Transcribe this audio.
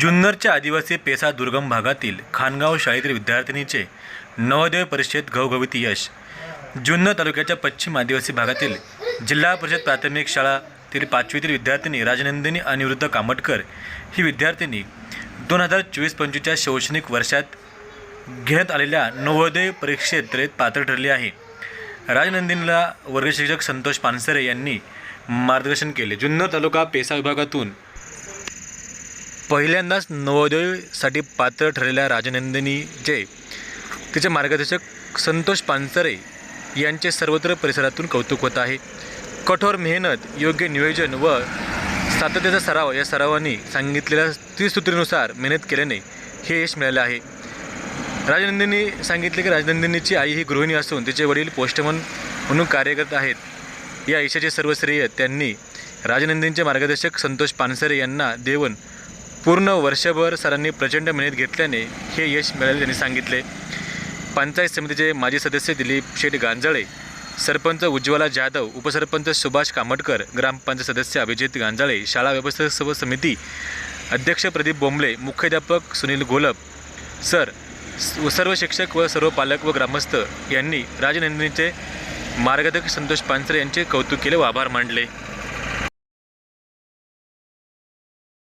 जुन्नरच्या आदिवासी पेसा दुर्गम भागातील खानगाव शाळेतील विद्यार्थिनीचे नवोदय परिषदेत घवघवीत यश. जुन्नर तालुक्याच्या पश्चिम आदिवासी भागातील जिल्हा परिषद प्राथमिक शाळातील पाचवीतील विद्यार्थिनी राजनंदिनी अनिरुद्ध कामटकर ही विद्यार्थिनी दोन हजार चोवीस पंचवीसच्या शैक्षणिक वर्षात घेण्यात आलेल्या नवोदय परीक्षेत पात्र ठरली आहे. राजनंदिनीला वर्गशिक्षक संतोष पानसरे यांनी मार्गदर्शन केले. जुन्नर तालुका पेसा विभागातून पहिल्यांदाच नवोदयसाठी पात्र ठरलेल्या राजनंदिनीचे तिचे मार्गदर्शक संतोष पानसरे यांचे सर्वत्र परिसरातून कौतुक होत आहे. कठोर मेहनत योग्य नियोजन व सातत्याचा सराव या सरावांनी सांगितलेल्या त्रिसूत्रीनुसार मेहनत केल्याने हे यश मिळाले आहे. राजनंदिनी सांगितले की राजनंदिनीची आई ही गृहिणी असून तिचे वडील पोस्टमन म्हणून कार्य करत आहेत. या यशाचे सर्व श्रेय त्यांनी राजनंदिनीचे मार्गदर्शक संतोष पानसरे यांना देऊन पूर्ण वर्षभर सरांनी प्रचंड मेहनत घेतल्याने हे यश मिळाले त्यांनी सांगितले. पंचायत समितीचे माजी सदस्य दिलीप शेठ गांजाळे सरपंच उज्ज्वला जाधव उपसरपंच सुभाष कामटकर ग्रामपंचायत सदस्य अभिजित गांजाळे शाळा व्यवस्थापक समिती अध्यक्ष प्रदीप बोंबले मुख्याध्यापक सुनील घोलप सर सर्व शिक्षक व सर्व पालक व ग्रामस्थ यांनी राजनंदिनीचे मार्गदर्शक संतोष पानसरे यांचे कौतुक केले व आभार मानले.